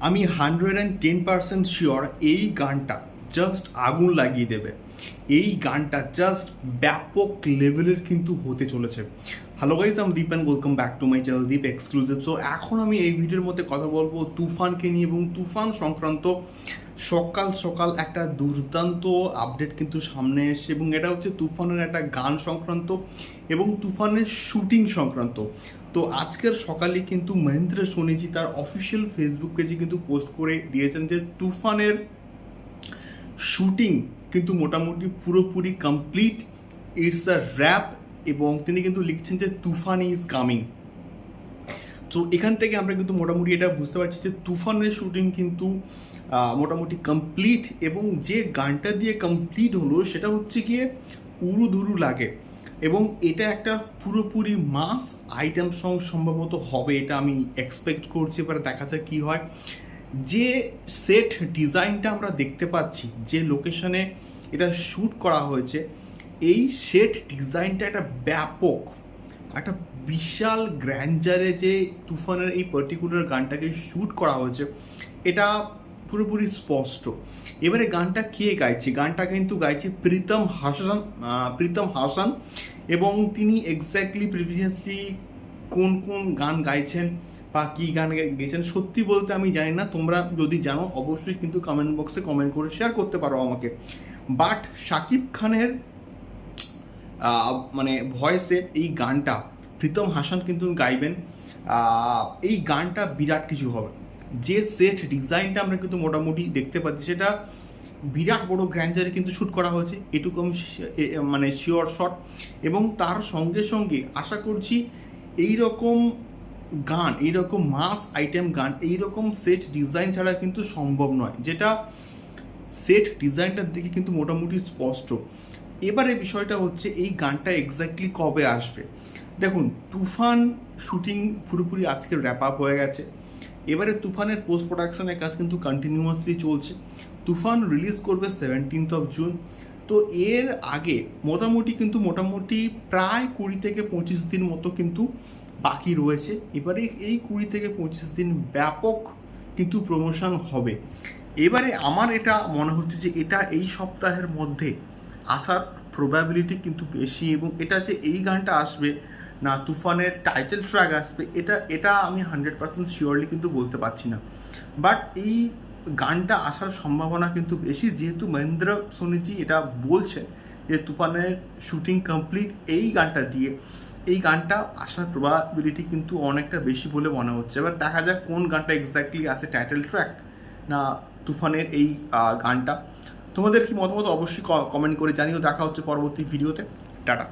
আমি hundred and ten percent sure এই গানটা জাস্ট আগুন লাগিয়ে দেবে। এই গানটা জাস্ট ব্যাপক লেভেলের কিন্তু হতে চলেছে। Hello guys I'm Deep and welcome back to my channel Deep exclusive so এখন আমি এই ভিডিওর মধ্যে কথা বলব তুফানকে নিয়ে এবং তুফান সংক্রান্ত সকাল সকাল একটা দুর্দান্ত আপডেট কিন্তু সামনে এসে এবং এটা হচ্ছে তুফানের একটা গান সংক্রান্ত এবং তুফানের শুটিং সংক্রান্ত। তো আজকের সকালে কিন্তু মহেন্দ্র সোনিজি তার অফিসিয়াল ফেসবুক পেজে কিন্তু পোস্ট করে দিয়েছেন যে তুফানের শুটিং কিন্তু মোটামুটি পুরোপুরি কমপ্লিট ইটস আ র্যাপ এবং তিনি কিন্তু লিখছেন যে তুফান ইজ কামিং তো এখান থেকে আমরা কিন্তু মোটামুটি এটা বুঝতে পারছি যে তুফানের শুটিং কিন্তু মোটামুটি কমপ্লিট এবং যে গানটা দিয়ে কমপ্লিট হলো সেটা হচ্ছে গিয়ে উড়ু ধুরু লাগে। এবং এটা একটা পুরোপুরি মাস আইটেম সং সম্ভবত হবে, এটা আমি এক্সপেক্ট করছি, এবার দেখা যাক কী হয়। যে সেট ডিজাইনটা আমরা দেখতে পাচ্ছি, যে লোকেশনে এটা শ্যুট করা হয়েছে, এই সেট ডিজাইনটা একটা ব্যাপক, একটা বিশাল গ্র্যান্ডারে যে তুফানের এই পার্টিকুলার গানটাকে শ্যুট করা হয়েছে, এটা পুরোপুরি স্পষ্ট। এবারে গানটা কে গাইছে? গানটা কিন্তু গাইছে প্রীতম হাসান প্রীতম হাসান এবং তিনি এক্স্যাক্টলি প্রিভিয়াসলি কোন কোন গান গাইছেন বা কী গান গে- গেয়েছেন, সত্যি বলতে আমি জানি না। তোমরা যদি জানো, অবশ্যই কিন্তু কমেন্ট বক্সে কমেন্ট করে শেয়ার করতে পারো আমাকে। বাট শাকিব খানের মানে ভয়েসে এই গানটা, প্রীতম হাসান কিন্তু গাইবেন এই গানটা বিরাট কিছু হবে। যে সেট ডিজাইনটা আমরা কিন্তু মোটামুটি দেখতে পাচ্ছি, সেটা বিরাট বড় গ্র্যান্ডারে কিন্তু শ্যুট করা হয়েছে। এটুকু আমি মানে শিওর শট এবং তার সঙ্গে সঙ্গে আশা করছি এই রকম গান এই রকম মাস আইটেম গান এই রকম সেট ডিজাইন ছাড়া কিন্তু সম্ভব নয়। যেটা সেট ডিজাইনটার দিকে কিন্তু মোটামুটি স্পষ্ট। এবারে বিষয়টা হচ্ছে এই গানটা এক্স্যাক্টলি কবে আসবে? দেখুন, তুফান শুটিং পুরোপুরি আজকে র্যাপ আপ হয়ে গেছে। এবারে তুফানের পোস্ট প্রোডাকশনের কাজ কিন্তু কন্টিনিউয়াসলি চলছে। তুফান রিলিজ করবে সেভেন্টিন্থ অফ জুন তো এর আগে মোটামুটি কিন্তু মোটামুটি প্রায় কুড়ি থেকে পঁচিশ দিন মতো কিন্তু বাকি রয়েছে। এবারে এই কুড়ি থেকে পঁচিশ দিন ব্যাপক কিন্তু প্রমোশন হবে। এবারে আমার এটা মনে হচ্ছে যে এটা এই সপ্তাহের মধ্যে আসার প্রবাবিলিটি কিন্তু বেশি এবং এটা যে এই গানটা আসবে না, তুফানের টাইটেল ট্র্যাক আসবে, এটা এটা আমি হান্ড্রেড পার্সেন্ট শিওরলি কিন্তু বলতে পারছি না। বাট এই গানটা আসার সম্ভাবনা কিন্তু বেশি। যেহেতু মহেন্দ্র সোনিজি এটা বলছেন যে, তুফানের শুটিং কমপ্লিট এই গানটা দিয়ে। এই গানটা আসার প্রবাবিলিটি কিন্তু অনেকটা বেশি বলে মনে হচ্ছে। এবার দেখা যাক কোন গানটা এক্স্যাক্টলি আছে টাইটেল ট্র্যাক না তুফানের এই গানটা। তোমাদের কি মতামত অবশ্যই কমেন্ট করে জানিও। দেখা হচ্ছে পরবর্তী ভিডিওতে টাটা।